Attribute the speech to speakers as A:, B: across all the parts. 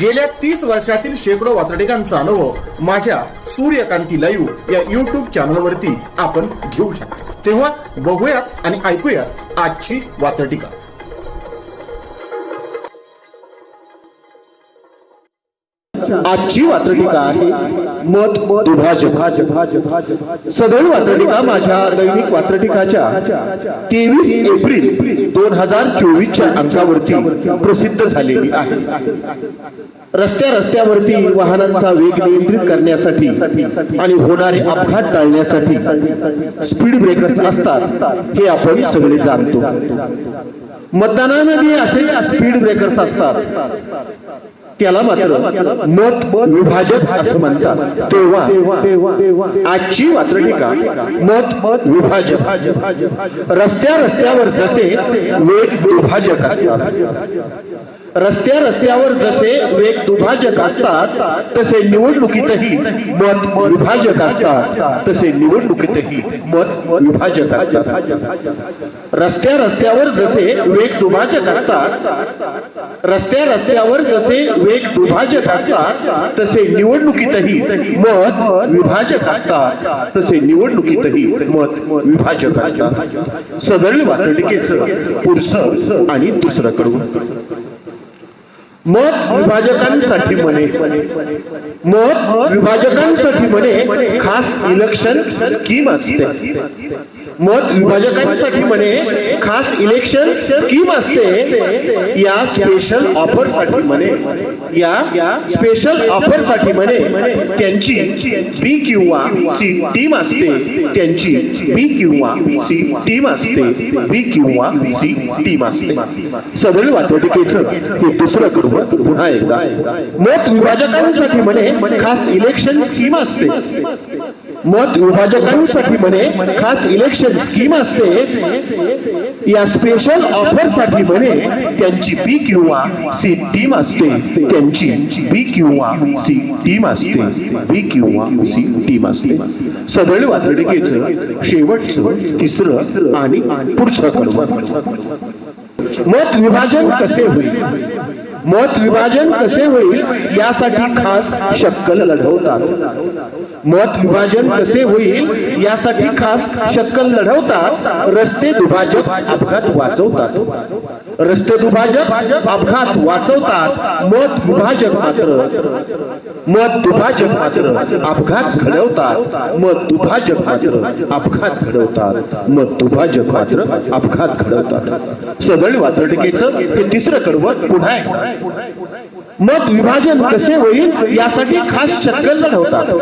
A: गेल्या तीस वर्षातील शेकडो वातडिकांचा अनुभव माझ्या सूर्यकांती लाईव्ह या युट्यूब चॅनलवरती आपण घेऊ शकता. तेव्हा बघूयात आणि ऐकूयात आजची वातडिका
B: आजची वात्रटिका आहे मत दुभाजक. सदर वात्रटिका माझ्या दैनिक वात्रटिकाच्या तेवीस एप्रिल दोन हजार चोवीसच्या अंकावरती प्रसिद्ध झालेली आहे. रस्त्या रस्त्यावरती वाहनांचा वेग नियंत्रित करण्यासाठी आणि होणारे अपघात टाळण्यासाठी स्पीड ब्रेकर्स असतात हे आपण सगळे जाणतो. मतदानामध्ये असे स्पीड ब्रेकर्स असतात. त्याला मात्र मत विभाजक असं म्हणतात. तेव्हा आजची वात्रटिका मत विभाजक. रस्त्या रस्त्यावर जसे वेग दुभाजक असतात. रस्त्या रस्त्यावर जसे वेग दुभाजक असतात तसे निवडणुकीतही मत विभाजक असतात. तसे निवडणुकीतही मत विभाजक असतात. रस्त्या रस्त्यावर जसे वेग दुभाजक असतात रस्त्या रस्त्यावर जसे वेग दुभाजक असतात तसे निवडणुकीतही मत विभाजक असतात. तसे निवडणुकीतही मत विभाजक असतात. सदर वातडिकेचं पुरुष आणि दुसरं करून. मत विभाजकांसाठी म्हणे. मत विभाजकांसाठी म्हणे खास इलेक्शन स्कीम असते. मत विभाजकांसाठी म्हणे खास इलेक्शन स्कीम असते. या स्पेशल ऑफरसाठी म्हणे. या स्पेशल ऑफरसाठी म्हणे. त्यांची बी किंवा सी टीम असते. त्यांची बी किंवा सी टीम असते. बी किंवा सी टीम असते. सदर वाचवटिकेचं हे दुसरं कडवं पुन्हा एकदा. मत विभाजकांसाठी म्हणे खास इलेक्शन स्कीम असते. मत विभाजकांसाठी म्हणे खास इलेक्शन स्कीम असते या स्पेशल ऑफरसाठी म्हणे त्यांची बी किंवा सी टीम असते. त्यांची बी किंवा सी टीम असते. बी किंवा सी टीम असते. सदळ वातडिकेचं शेवटचं तिसरं आणि पुढचं कडवं मत विभाजन कसे होईल? मत विभाजन कसे होईल यासाठी खास शक्कल लढवतात. मत विभाजन कसे होईल यासाठी खास शक्कल लढवतात. रस्ते दुभाजक अपघात वाचवतात. रस्ते दुभाजक अपघात वाचवतात. मत विभाजक मात्र. मत दुभाजक मात्र अपघात घडवतात. मत दुभाजक मात्र अपघात घडवतात. मत दुभाजक मात्र अपघात घडवतात. सदळ वातडिकेचं हे तिसरं कडवत पुन्हा मत विभाजन कसे होईल यासाठी खास चक्कल लढवतात.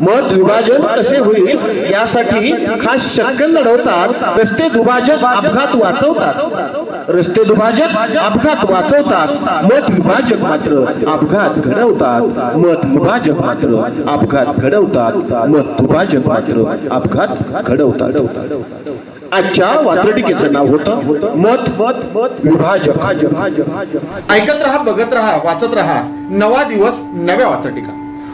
B: मत विभाजन कसे होईल यासाठी खास चक्कल लढवतात. रस्ते दुभाजक अपघात वाचवतात. रस्ते दुभाजक अपघात वाचवतात. मत विभाजक मात्र अपघात घडवतात. मत विभाजक मात्र अपघात घडवतात. मत दुभाजक मात्र अपघात घडवतात. आजच्या वात्रटिकेचं नाव होतं मत मत मत विभाजक.
A: ऐकत रहा बघत रहा वाचत रहा. नवा दिवस नव्या वाचटिका